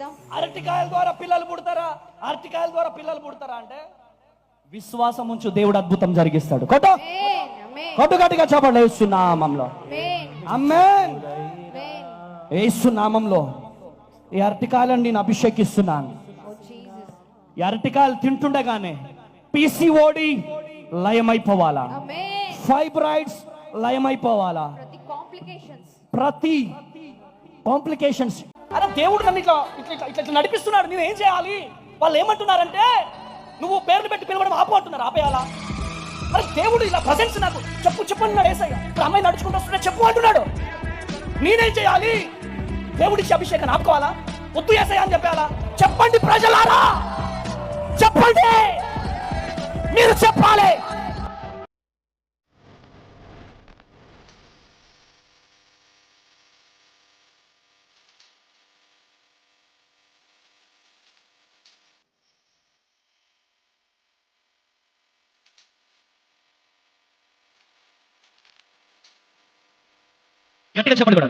చెప్తాం అరటికాయల ద్వారా పిల్లలు పుడతారా? అరటికాయల ద్వారా పిల్లలు పుడతారా అంటే? విశ్వాసం ఉంచు దేవుడు అద్భుతం జరిగిస్తాడు. కొట్టు. ఆమేన్ ఆమేన్ కొట్టు గట్టిగా చెప్పండి. ఏసునామంలో ఆమేన్ అమ్మేన్ ఏసునామంలో ఈ అరటికాయలను నేను అభిషేకిస్తున్నాను. జీసస్ ఈ అరటికాయలు తింటుండగానే పిసిఓడి లయమైపోవాలా? ఫైబ్రాయిడ్స్ లయమైపోవాలా? ప్రతి కాంప్లికేషన్స్ ప్రతి కాంప్లికేషన్స్ అరే దేవుడు నన్ను ఇట్లా ఇట్లా ఇట్లా ఇట్లా నడిపిస్తున్నాడు నేను ఏం చేయాలి? వాళ్ళు ఏమంటున్నారంటే నువ్వు పేర్లు పెట్టి పిలవడం ఆపు అంటున్నారు ఆపేయాలా? మరి దేవుడు ఇలా ప్రజెన్స్ నాకు చెప్పు చెప్పు అన్నాడు ఏసయ్య. ఇప్పుడు అమ్మాయి నడుచుకుంటూ వస్తుంటే చెప్పు అంటున్నాడు. నేనేం చేయాలి? దేవుడికి అభిషేకం ఆపుకోవాలా? వద్దు ఏసయ్య అని చెప్పాలా చెప్పండి ప్రజలారా! చెప్పండి! మీరు చెప్పాలి! గట్టిగా చెప్పండి కూడా.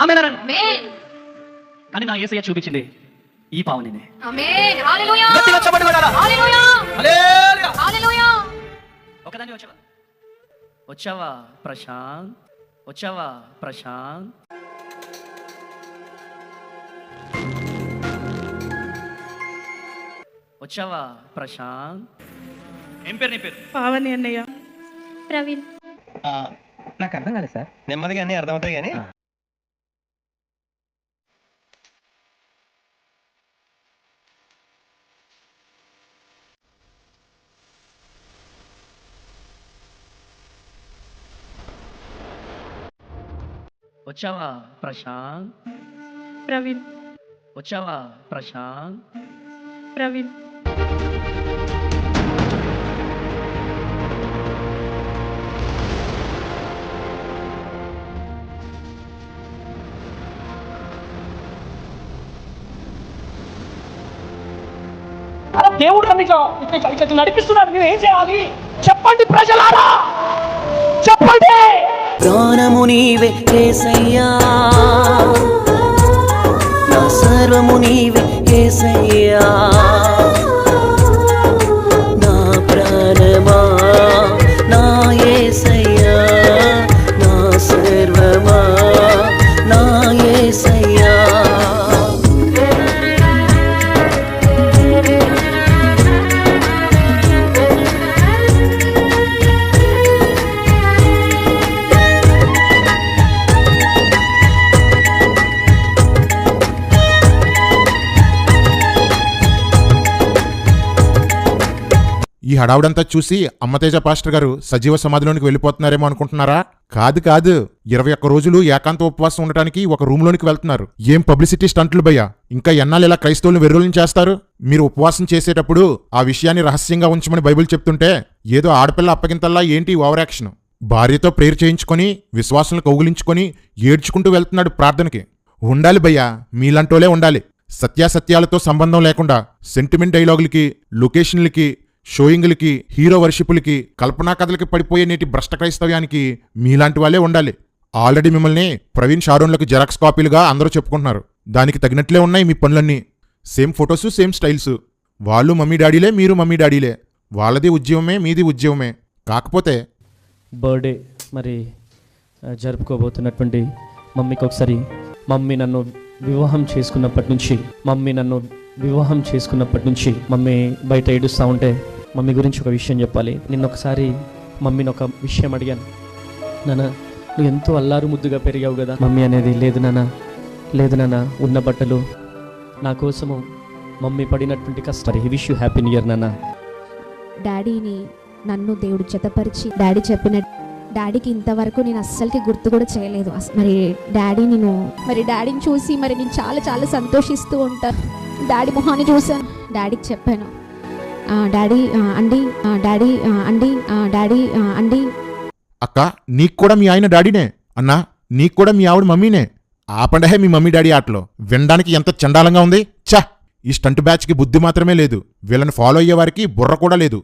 ఆమేన్ కానీ నా ఏసయ్య చూపించింది ఈ పావునినే ఆమేన్ హల్లెలూయా గట్టిగా చెప్పండి కూడా. హల్లెలూయా హల్లెలూయా హల్లెలూయా ఒకదాన్ని వచ్చావా? వచ్చావా ప్రశాంత్? వచ్చావా ప్రశాంత్? వచ్చావా ప్రశాంత్? ఏం పేరు నీ పేరు? పావని అన్నయ్య. ప్రవీణ్. నాకు అర్థం కాలేదు సార్. నెమ్మదిగా అన్ని అర్థమవుతాయి కానీ. వచ్చావా ప్రశాంత్? ప్రవీణ్. వచ్చావా ప్రశాంత్? ప్రవీణ్. దేవుడు నన్ను ఇట్లా ఇట్లా నడిపిస్తున్నాడు. నేను ఏం చేయాలి? చెప్పండి ప్రజలారా! చెప్పండి! ప్రాణము నీవే ఏసయ్యా. నా సర్వము నీవే ఏసయ్యా. ఈ హడావుడంతా చూసి అమ్మతేజ పాస్టర్ గారు సజీవ సమాధిలోనికి వెళ్ళిపోతున్నారేమో అనుకుంటున్నారా? కాదు కాదు. ఇరవై ఒక్క రోజులు ఏకాంత ఉపవాసం ఉండటానికి ఒక రూమ్లోనికి వెళ్తున్నారు. ఏం పబ్లిసిటీ స్టంట్లు భయ్యా? ఇంకా ఎన్నాళ్ళు ఇలా క్రైస్తవులను వెర్రులను చేస్తారు? మీరు ఉపవాసం చేసేటప్పుడు ఆ విషయాన్ని రహస్యంగా ఉంచమని బైబిల్ చెప్తుంటే ఏదో ఆడపిల్ల అప్పగింతల్లా ఏంటి ఓవర్ యాక్షన్ భార్యతో ప్రేయర్ చేయించుకొని విశ్వాసాలను కౌగులించుకొని ఏడ్చుకుంటూ వెళ్తున్నాడు ప్రార్థనకి. ఉండాలి భయ్యా మీలాంటోలే ఉండాలి. సత్యాసత్యాలతో సంబంధం లేకుండా సెంటిమెంట్ డైలాగులకి లొకేషన్లకి షోయింగ్లకి హీరో వర్షిపులకి కల్పనా కథలకి పడిపోయే నేటి భ్రష్ట క్రైస్తవ్యానికి మీలాంటి వాళ్ళే ఉండాలి. ఆల్రెడీ మిమ్మల్ని ప్రవీణ్ షారూన్లకు జెరాక్స్ కాపీలుగా అందరూ చెప్పుకుంటున్నారు. దానికి తగినట్లే ఉన్నాయి మీ పనులన్నీ. Same photos same styles. వాళ్ళు మమ్మీ డాడీలే మీరు మమ్మీ డాడీలే. వాళ్ళది ఉద్యమమే మీది ఉద్యమమే. కాకపోతే బర్త్డే మరి జరుపుకోబోతున్నటువంటి మమ్మీకి ఒకసారి మమ్మీ నన్ను వివాహం చేసుకున్నప్పటి నుంచి మమ్మీ నన్ను వివాహం చేసుకున్నప్పటి నుంచి మమ్మీ బయట ఏడుస్తూ ఉంటే మమ్మీ గురించి ఒక విషయం చెప్పాలి. నిన్న ఒకసారి మమ్మీని ఒక విషయం అడిగాను. నాన్న నువ్వు ఎంతో అల్లారు ముద్దుగా పెరిగావు కదా. మమ్మీ అనేది లేదు నాన్న లేదు నాన్న ఉన్న బట్టలు నా కోసము మమ్మీ పడినటువంటి కష్టం. Wish you happy new year నాన్న. డాడీని నన్ను దేవుడు జతపరిచి డాడీ చెప్పిన డాడీకి ఇంతవరకు నేను అస్సలకి గుర్తు కూడా చేయలేదు. అస్- మరి డాడీ నేను మరి డాడీని చూసి మరి నేను చాలా చాలా సంతోషిస్తూ ఉంటాను డాడీ మొహాన్ని చూశాను. డాడీకి చెప్పాను డాడీ అండి డాడీ అండి డాడీ అండి. అక్క నీకు కూడా మీ ఆయన డాడీనే. అన్నా నీకు కూడా మీ ఆవిడ మమ్మీనే. ఆపండహే మీ మమ్మీ డాడీ ఆటలో. వినడానికి ఎంత చండాలంగా ఉంది? ఛ! ఈ స్టంట్ బ్యాచ్కి బుద్ధి మాత్రమే లేదు. వీళ్ళని ఫాలో అయ్యే వారికి బుర్ర కూడా లేదు.